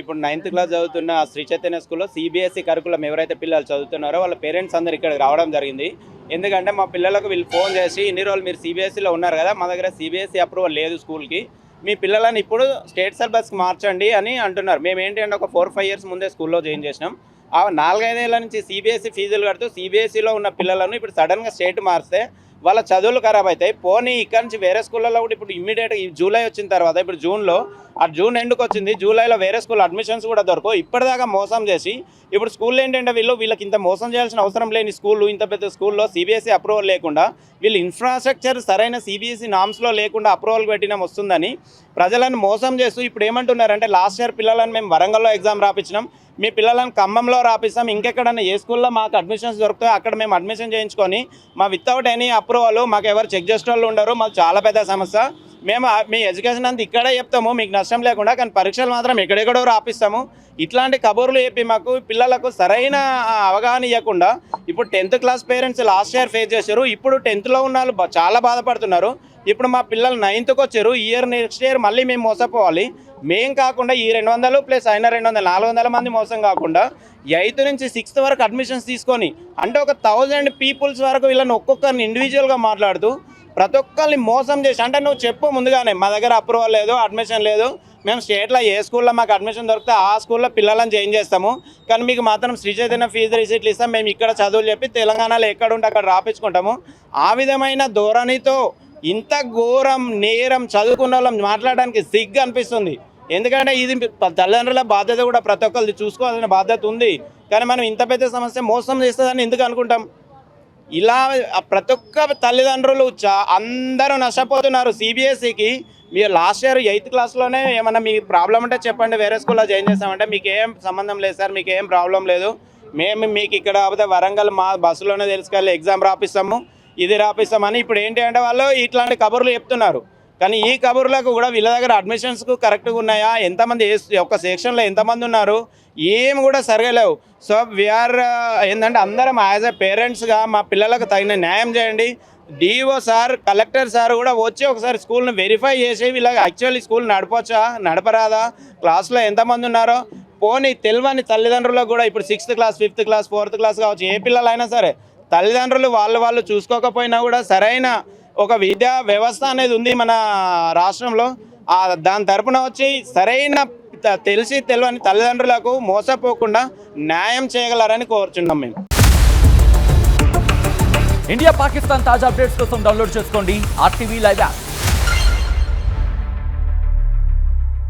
ఇప్పుడు ninth class చదువుతున్న శ్రీ చైతన్య స్కూల్లో సిబిఎస్ఈ కరికులం ఎవరైతే పిల్లలు చదువుతున్నారో వాళ్ళ పేరెంట్స్ అందరు ఇక్కడికి రావడం జరిగింది. ఎందుకంటే మా పిల్లలకు వీళ్ళు ఫోన్ చేసి ఇన్ని రోజులు మీరు సిబిఎస్ఈలో ఉన్నారు కదా మా దగ్గర సిబిఎస్ఈ అప్రూవల్ లేదు స్కూల్కి మీ పిల్లలని ఇప్పుడు స్టేట్ సిలబస్కి మార్చండి అని అంటున్నారు. మేము ఏంటి అంటే ఒక ఫోర్ ఫైవ్ ఇయర్స్ ముందే స్కూల్లో జాయిన్ చేసినాం. ఆ నాలుగైదేళ్ళ నుంచి సిబిఎస్ఈ ఫీజులు కడుతూ సిబిఎస్ఈలో ఉన్న పిల్లలను ఇప్పుడు సడన్గా స్టేట్ మారిస్తే వాళ్ళ చదువులు ఖరాబ్ అవుతాయి. పోనీ ఇక్కడ నుంచి వేరే స్కూళ్ళలో కూడా ఇప్పుడు ఇమ్మీడియట్గా జూలై వచ్చిన తర్వాత ఇప్పుడు జూన్లో ఆ జూన్ ఎండుకు వచ్చింది జూలైలో వేరే స్కూల్ అడ్మిషన్స్ కూడా దొరకవు. ఇప్పటిదాకా మోసం చేసి ఇప్పుడు స్కూల్ ఏంటంటే వీళ్ళు వీళ్ళకి ఇంత మోసం చేయాల్సిన అవసరం లేని స్కూళ్ళు ఇంత పెద్ద స్కూల్లో సిబిఎస్ఈ అప్రూవల్ లేకుండా వీళ్ళు ఇన్ఫ్రాస్ట్రక్చర్ సరైన సిబిఎస్ఈ నామ్స్లో లేకుండా అప్రూవల్ పెట్టిన వస్తుందని ప్రజలను మోసం చేస్తూ ఇప్పుడు ఏమంటున్నారంటే లాస్ట్ ఇయర్ పిల్లలను మేము వరంగల్లో ఎగ్జామ్ రాపించినాం మీ పిల్లలను ఖమ్మంలో రాపిస్తాం. ఇంకెక్కడన్నా ఏ స్కూల్లో మాకు అడ్మిషన్స్ దొరుకుతాయో అక్కడ మేము అడ్మిషన్ చేయించుకొని మా వితౌట్ ఎనీ అప్రూవల్ మాకు ఎవరు చెక్ చేసే వాళ్ళు ఉండరు. మాకు చాలా పెద్ద సమస్య. మేము మీ ఎడ్యుకేషన్ అంతా ఇక్కడే చెప్తాము మీకు నష్టం లేకుండా కానీ పరీక్షలు మాత్రం ఎక్కడెక్కడో రాపిస్తాము. ఇట్లాంటి కబుర్లు చెప్పి మాకు పిల్లలకు సరైన అవగాహన ఇవ్వకుండా ఇప్పుడు tenth class parents last year face చేశారు ఇప్పుడు టెన్త్లో ఉన్న వాళ్ళు చాలా బాధపడుతున్నారు. ఇప్పుడు మా పిల్లలు నైన్త్కి వచ్చారు ఇయర్ నెక్స్ట్ ఇయర్ మళ్ళీ మేము మోసపోవాలి. మేం కాకుండా ఈ రెండు వందలు ప్లస్ అయిన రెండు వందలు నాలుగు వందల మంది మోసం కాకుండా ఎయిత్ నుంచి సిక్స్త్ వరకు అడ్మిషన్స్ తీసుకొని అంటే ఒక థౌజండ్ పీపుల్స్ వరకు వీళ్ళని ఒక్కొక్కరిని ఇండివిజువల్గా మాట్లాడుతూ ప్రతి ఒక్కరిని మోసం చేసి అంటే నువ్వు చెప్పు ముందుగానే మా దగ్గర అప్రూవల్ లేదు అడ్మిషన్ లేదు. మేము స్టేట్లో ఏ స్కూల్లో మాకు అడ్మిషన్ దొరికితే ఆ స్కూల్లో పిల్లలను చేంజ్ చేస్తాము. కానీ మీకు మాత్రం శ్రీ చైతన్య ఫీజు రిసీట్లు ఇస్తాం. మేము ఇక్కడ చదువులు చెప్పి తెలంగాణలో ఎక్కడ ఉంటే అక్కడ రాపించుకుంటాము. ఆ విధమైన ధోరణితో ఇంత ఘోరం నేరం చదువుకున్న వాళ్ళం మాట్లాడడానికి సిగ్గు అనిపిస్తుంది. ఎందుకంటే ఇది తల్లిదండ్రుల బాధ్యత కూడా ప్రతి ఒక్కరిది చూసుకోవాల్సిన బాధ్యత ఉంది. కానీ మనం ఇంత పెద్ద సమస్య మోసం చేస్తుందని ఎందుకు అనుకుంటాం? ఇలా ప్రతి ఒక్క తల్లిదండ్రులు చా అందరూ నష్టపోతున్నారు. సిబిఎస్ఈకి మీరు లాస్ట్ ఇయర్ ఎయిత్ క్లాస్లోనే ఏమన్నా మీ ప్రాబ్లం ఉంటే చెప్పండి. వేరే స్కూల్లో జాయిన్ చేస్తామంటే మీకు ఏం సంబంధం లేదు సార్ మీకు ఏం ప్రాబ్లం లేదు. మేము మీకు ఇక్కడ కాకపోతే వరంగల్ మా బస్సులోనే తెలుసుకెళ్ళి ఎగ్జామ్ రాపిస్తాము ఇది రాపిస్తామని ఇప్పుడు ఏంటి అంటే వాళ్ళు ఇట్లాంటి కబుర్లు చెప్తున్నారు. కానీ ఈ కబుర్లకు కూడా వీళ్ళ దగ్గర అడ్మిషన్స్కు కరెక్ట్గా ఉన్నాయా? ఎంతమంది ఏ ఒక సెక్షన్లో ఎంతమంది ఉన్నారు? ఏం కూడా సరగలేవు సో వీఆర్ uh, ఏంటంటే అందరం యాజ్ ఎ పేరెంట్స్గా మా పిల్లలకు తగిన న్యాయం చేయండి. డిఓ సార్ కలెక్టర్ సార్ కూడా వచ్చి ఒకసారి స్కూల్ని వెరిఫై చేసి వీళ్ళకి యాక్చువల్లీ స్కూల్ నడపచ్చా? నడపరాదా? క్లాస్లో ఎంతమంది ఉన్నారో? పోనీ తెలియని తల్లిదండ్రులకు కూడా ఇప్పుడు sixth class fifth class fourth class కావచ్చు ఏ పిల్లలైనా సరే తల్లిదండ్రులు వాళ్ళు వాళ్ళు చూసుకోకపోయినా కూడా సరైన ఒక విద్యా వ్యవస్థ అనేది ఉంది మన రాష్ట్రంలో. దాని తరపున వచ్చి సరైన తెలిసి తెలియని తల్లిదండ్రులకు మోసపోకుండా న్యాయం చేయగలరని కోరుచున్నాం మేము. ఇండియా పాకిస్తాన్ తాజా అప్డేట్స్ కోసం డౌన్లోడ్ చేసుకోండి. RTV live app.